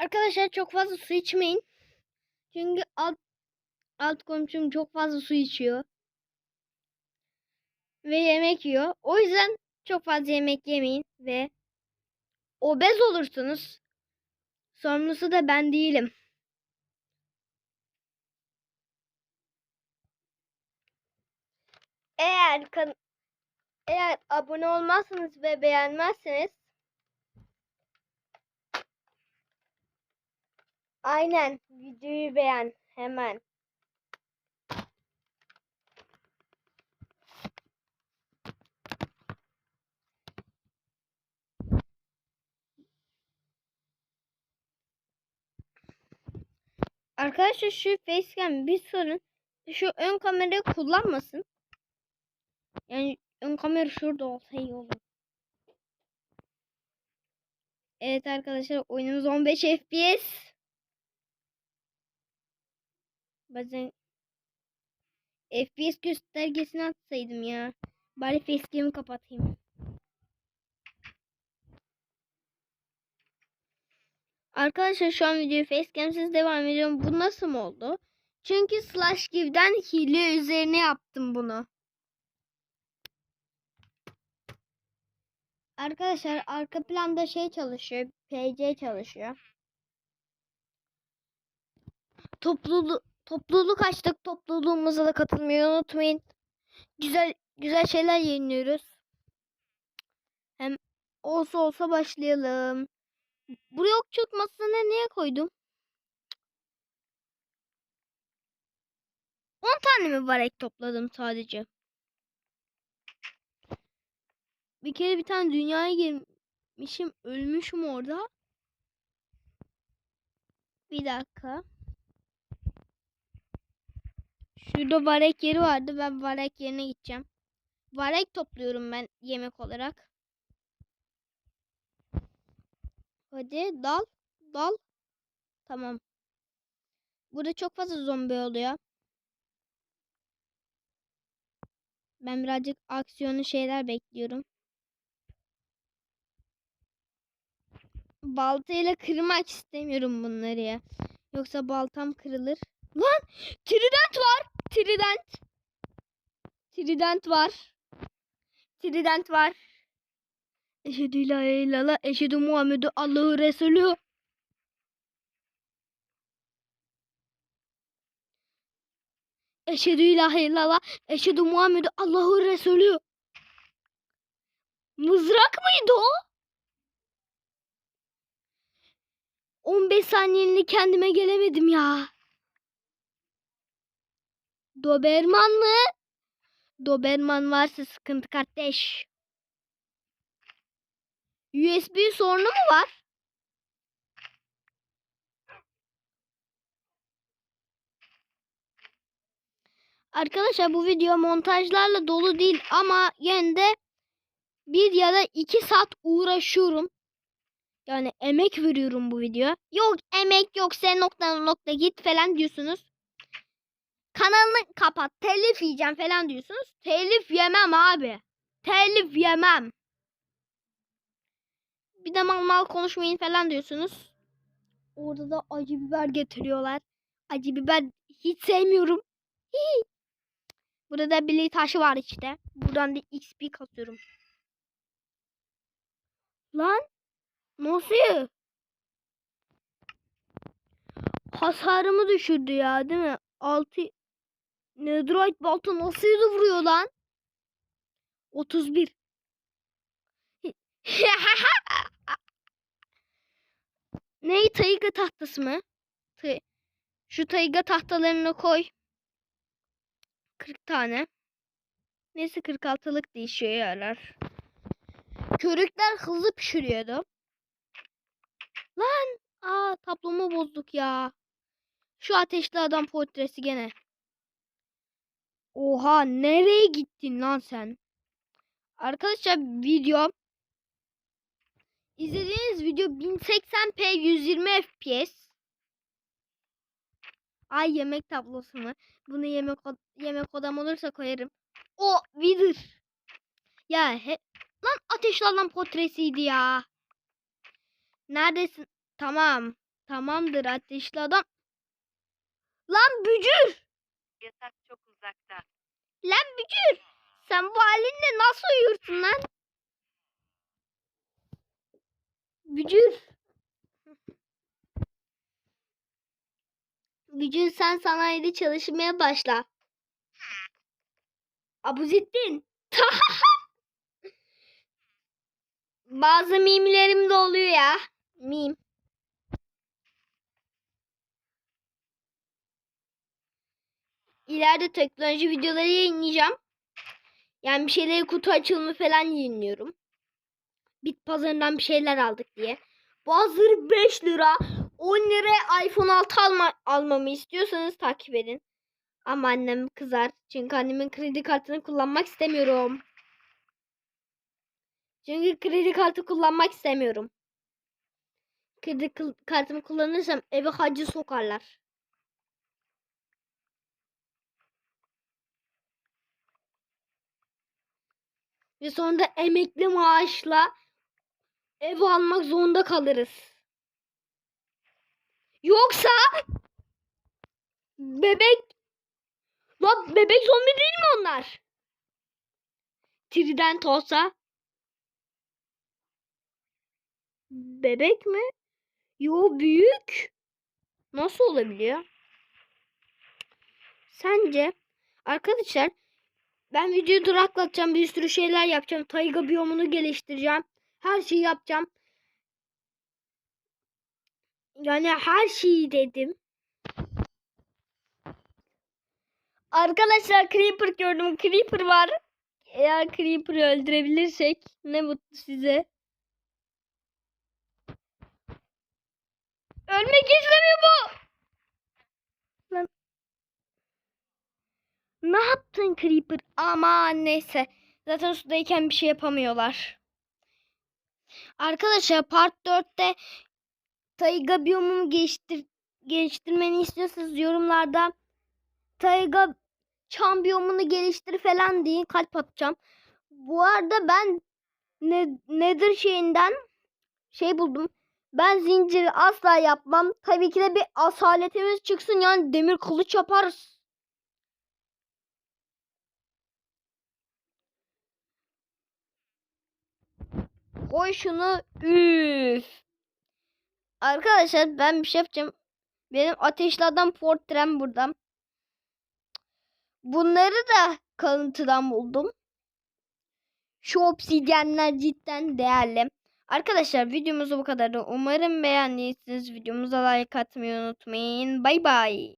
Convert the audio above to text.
Arkadaşlar çok fazla su içmeyin. Çünkü alt alt komşum çok fazla su içiyor. Ve yemek yiyor. O yüzden çok fazla yemek yemeyin ve obez olursunuz. Sorumlusu da ben değilim. Eğer eğer abone olmazsanız ve beğenmezseniz Aynen videoyu beğen hemen. Arkadaşlar şu facecam bir sorun. Şu ön kamerayı kullanmasın. Yani ön kamera şurada olsa iyi olur. Evet arkadaşlar oyunumuz 15 FPS. Bazen FPS göstergesini atsaydım ya. Bari facecam'i kapatayım. Arkadaşlar şu an videoyu facecam'siz devam ediyorum. Bu nasıl mı oldu? Çünkü Slash Give'den hile üzerine yaptım bunu. Arkadaşlar arka planda şey çalışıyor. PC çalışıyor. Topluluk topluluk açtık. Topluluğumuza da katılmayı unutmayın. Güzel güzel şeyler yayınlıyoruz. Hem olsa olsa başlayalım. Buraya ok çıkmasını niye koydum? 10 tane mi var ek topladım sadece? Bir kere bir tane dünyaya girmişim. Ölmüşüm orada. Bir dakika. Şurada varek yeri vardı. Ben varek yerine gideceğim. Varek topluyorum ben yemek olarak. Hadi dal. Dal. Tamam. Burada çok fazla zombi oluyor. Ben birazcık aksiyonlu şeyler bekliyorum. Baltayla kırmak istemiyorum bunları ya. Yoksa baltam kırılır. Lan! Trident var! Trident! Trident var. Trident var. Eşhedü ilahe illallah. Eşhedü Muhammedü Allah'ı Resulü. Eşhedü ilahe illallah. Eşhedü Muhammedü Allah'ı Resulü. Mızrak mıydı o? 15 saniyeliğine kendime gelemedim ya. Doberman mı? Doberman varsa sıkıntı kardeş. USB sorunu mu var? Arkadaşlar bu video montajlarla dolu değil ama yine de bir ya da iki saat uğraşıyorum. Yani emek veriyorum bu videoya. Yok emek yok sen nokta nokta git falan diyorsunuz. Kanalını kapat telif yiyeceğim falan diyorsunuz. Telif yemem abi. Telif yemem. Bir de mal mal konuşmayın falan diyorsunuz. Orada da acı biber getiriyorlar. Acı biber hiç sevmiyorum. Hihi. Burada da bir taşı var işte. Buradan da XP katıyorum. Lan nasıl? Hasarımı düşürdü ya değil mi? 6 Netherite balta nasıl vuruyor lan? 31 Ney tayga tahtası mı? Şu tayga tahtalarını koy. 40 tane. Neyse 46'lık değişiyor yarar. Körükler hızlı pişiriyordu. Lan! Aa tablomu bozduk ya. Şu ateşli adam portresi gene. Oha nereye gittin lan sen? Arkadaşlar video izlediğiniz video 1080p 120 fps. Ay yemek tablosu mu? Bunu yemek yemek odam olursa koyarım. O Wither. Ya he lan ateşli adam portresiydi ya. Neredesin? Tamam. Tamamdır ateşli adam. Lan bücür. Yatak çok uzakta. Lan bücür. Sen bu halinle nasıl uyursun lan? Bücür. Bücür sen sanayide çalışmaya başla. Abuzettin. Bazı mimlerim de oluyor ya. Mim. İleride teknoloji videoları yayınlayacağım. Yani bir şeyleri kutu açılımı falan yayınlıyorum. Bit pazarından bir şeyler aldık diye. Bazıları 5 lira. 10 liraya iPhone 6 alma, almamı istiyorsanız takip edin. Ama annem kızar. Çünkü annemin kredi kartını kullanmak istemiyorum. Çünkü kredi kartı kullanmak istemiyorum. Kredi kartımı kullanırsam eve hacı sokarlar. Ve sonra emekli maaşla ev almak zorunda kalırız. Yoksa bebek Lan bebek zombi değil mi onlar? Trident olsa bebek mi? Yo büyük. Nasıl olabiliyor? Sence arkadaşlar ben videoyu duraklatacağım. Bir sürü şeyler yapacağım. Tayga biyomunu geliştireceğim. Her şeyi yapacağım. Yani her şeyi dedim. Arkadaşlar Creeper gördüm. Creeper var. Eğer Creeper'ı öldürebilirsek ne mutlu size. Ölmek istemiyor bu. Lan. Ne yaptın Creeper? Aman neyse. Zaten sudayken bir şey yapamıyorlar. Arkadaşlar part 4'te Tayga biyomumu geliştir geliştirmeni istiyorsanız yorumlarda Tayga çam biyomunu geliştir falan deyin kalp atacağım. Bu arada ben ne, nedir şeyinden şey buldum. Ben zinciri asla yapmam. Tabii ki de bir asaletimiz çıksın yani demir kılıç yaparız. Koy şunu. Üf. Arkadaşlar ben bir şey yapacağım. Benim ateşli adam portrem burada. Bunları da kalıntıdan buldum. Şu obsidyenler cidden değerli. Arkadaşlar videomuz bu kadardı. Umarım beğendiyseniz videomuza like atmayı unutmayın. Bay bay.